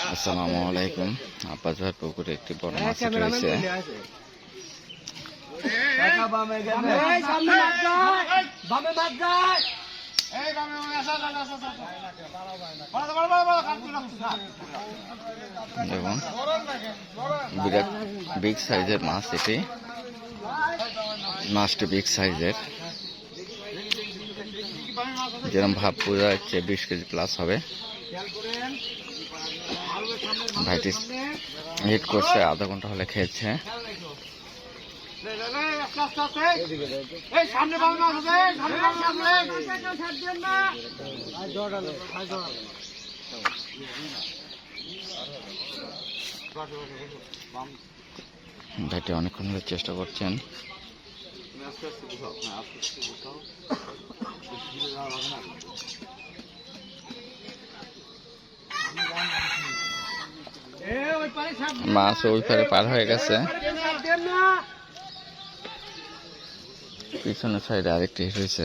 আসসালামু আলাইকুম। আব্বাজার পুকুরে একটি বড় মাছ রয়েছে দেখুন বিরাট বিগ সাইজের মাছ এটি। মাছটি বিগ সাইজের। যেরকম ভাব বোঝা যাচ্ছে বিশ কেজি প্লাস হবে। ভাইটি হিট করছে আধা ঘণ্টা হলে খেয়েছে। ভাইটি অনেকক্ষণ ধরে চেষ্টা করছেন। মাছ ওই পারে পার হয়ে গেছে। পিছনের সাইডে আরেকটি হিট হয়েছে।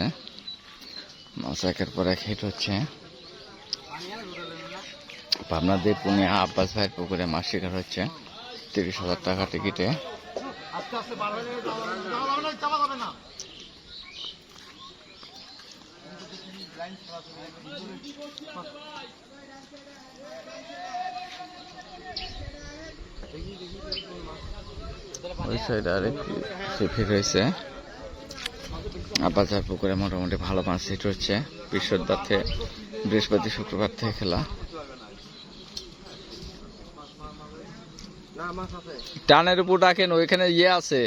মাছ একের পর এক হিট হচ্ছে। পাবনা দিয়ে পুনে আব্বাস ভাইয়ের পুকুরে মাছ শিকার হচ্ছে। তিরিশ হাজার টাকা টিকিটে। ওই সাইডে আরেকটি সিফি রয়েছে আব্বাজার পুকুরে মোটামুটি ভালো মাছ হিট হচ্ছে। বৃহস্পতিবার থেকে বৃহস্পতি শুক্রবার থেকে খেলা। টানের উপর রাখেন ওইখানে ইয়ে আছে।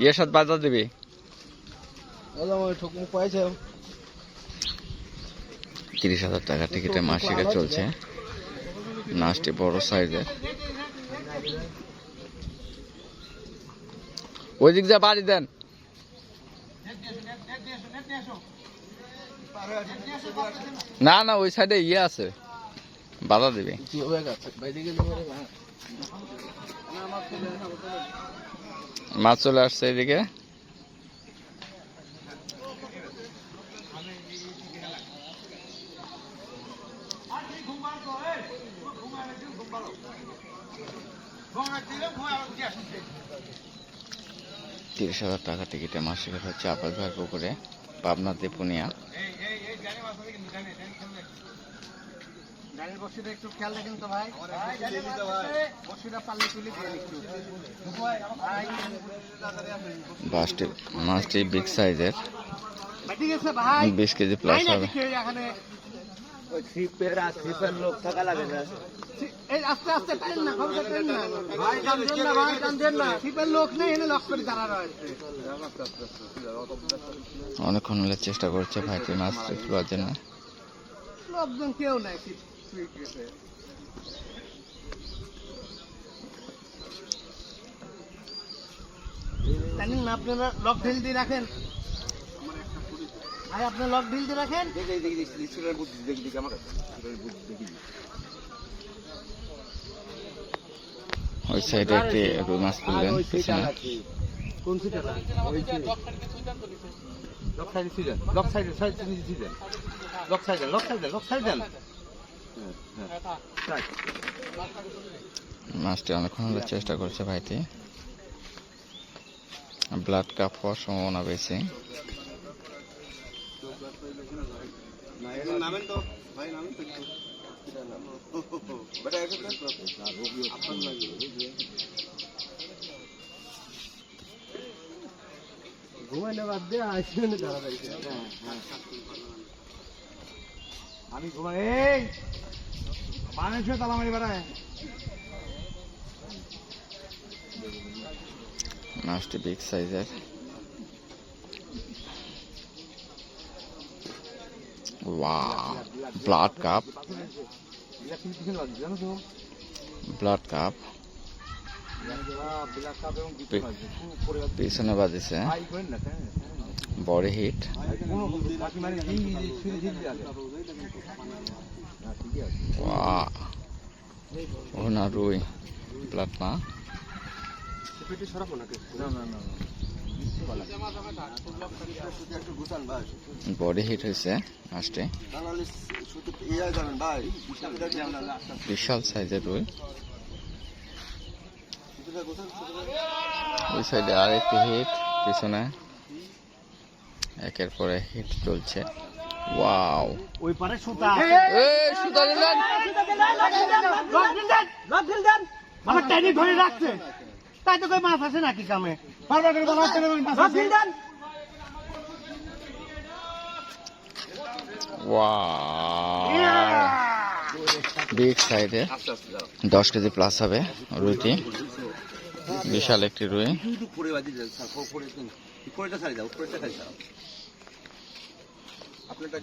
ইয়ের সাথে বাধা দেবে। তিরিশ হাজার টাকা টিকিটে মাস শিকার চলছে। নাচটি বড় সাইজের। ওই দিক যা বাড়ি দেন। না না ওই সাইডে ইয়ে আছে। বাধা দেবে। মাছ চলে আসছে এদিকে। তিরিশ হাজার টাকা টিকিটে মাস শিকার হচ্ছে আপাস ভাই পুকুরে পাবনা দেপুনিয়া। একটু খেয়াল রাখেন তো ভাই। বসিটা পাল্লে তুলে দিয়ে একটু। বাসটি মাছটি বিগ সাইজের বিশ কেজি প্লাস হবে। ওই ছিপের আর ছিপের লোক থাকা লাগে না। এই আস্তে আস্তে টাইম না খবর টাইম না। ভাই টান দেন না ভাই টান দেন না। শিপের লোক নেই এনে লক করে দাঁড়া রয়েছে। অনেকক্ষণ হলে চেষ্টা করছে ভাইটি মাছ তোলার জন্য। লোকজন কেউ নাই না আপনারা লক ঢিল দিয়ে রাখেন। ভাই আপনার লক ঢিল দিয়ে রাখেন? দেখি দেখি দেখি বুদ্ধি দেখি দেখি আমার কাছে। বুদ্ধি দেখি ওই সাইডে একটি রুই মাছ তুললেন পিছনে কোন সিটা ওই লক সাইডে সিজন লক সাইডে সাইড নিচে সিজন লক সাইডে লক সাইডে লক সাইডে মাছটি অনেকক্ষণ হলে চেষ্টা করছে ভাইটি। ব্লাড কাপ হওয়ার সম্ভাবনা বেশি। নামেন তো ভাই নামেন তো এসে ঘুমাইলে বাদ দিয়ে আসবেন আমি ঘুমাই এই মানুষের তালামারি বেড়ায় মাছটি বিগ সাইজের ব্লাড কাপ ব্লাড কাপ পিছনে বাজিছে। হ্যাঁ হিট কোনো বাকি মানে এই ছুরি ঝিল আছে না ঠিকই আছে ও না রুই ব্লাড না না না। একটু বডি হিট হয়েছে মাছটি তা নাহলে শুধু যাবেন ভাই বিশাল সাইজের রুই। ওই সাইডে আরেকটি হিট পিছনে। একের পরে হিট চলছে। ওয়াও। ওই পারে সুতা। এই সুতা দিলেন। আমার টাইনি ধরে রাখছে। তাই তো কই মাছ আছে নাকি কামে? ওয়াও বিগ সাইডে দশ কেজি প্লাস হবে রুইটি বিশাল একটি রুই। আপনারটা